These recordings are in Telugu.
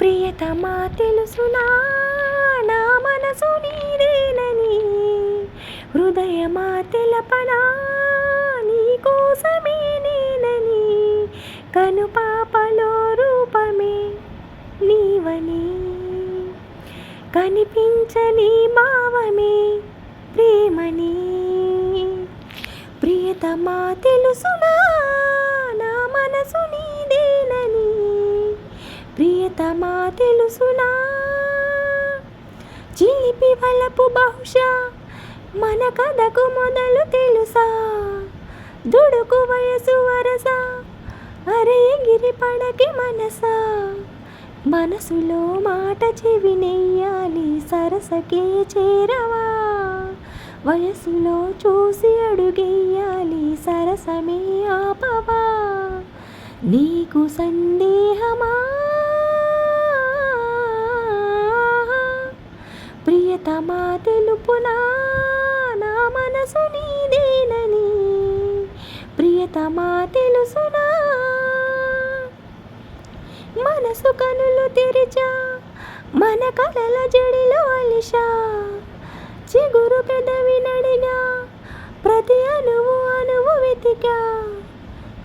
ప్రియతమా తెలుసునా? నా మనసు నీదేనని? హృదయమా తెలపనా? నీ కోసమే నేనని? కనుపాపలో రూపమే నీవని. కనిపించని భావమే ప్రేమని. ప్రియతమా తెలుసునా? ప్రియతమా తెలుసునా? చిలిపి వలపు బహుశా మన కథకు మొదలు తెలుసా? దుడుకు వయసు వరస అరే గిరి పడకి మనసా? మనసులో మాట చెవి నెయ్యాలి సరసకే చేరవా? వయసులో చూసి అడుగెయ్యాలి సరసమే ఆపవా? నీకు సందేహమా? మా తెలుపునా నా మనసు నీదేనని ప్రియతమా తెలుసునా మనసు కనులు తెరిచా? మన కలల జడిలో అలిషా చిగురు పెదవి నడిగా? ప్రతి అణువు అణువు వెతికా?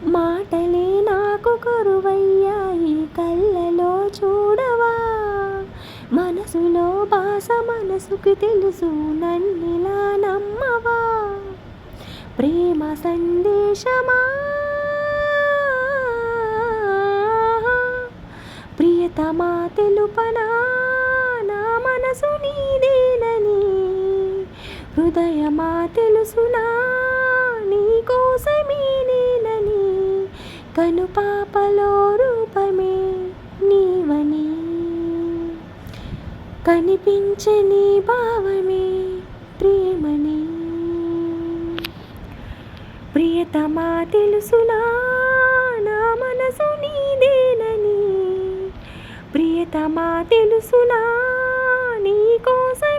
మాటలే నాకు కరువయ్యాయి మనసులో భాష మనసుకు తెలుసు నన్నిలా నమ్మవా? ప్రేమ సందేశమా? ప్రియతమా తెలుపనా? నా మనసు నీదేనని? హృదయమా తెలుసునా? నీ కోసమే నేనని? కనుపాపలో కనిపించని భావమే ప్రేమని ప్రియతమా తెలుసునా? నా మనసు నీదేనని. ప్రియతమా తెలుసునా? నీ కోసం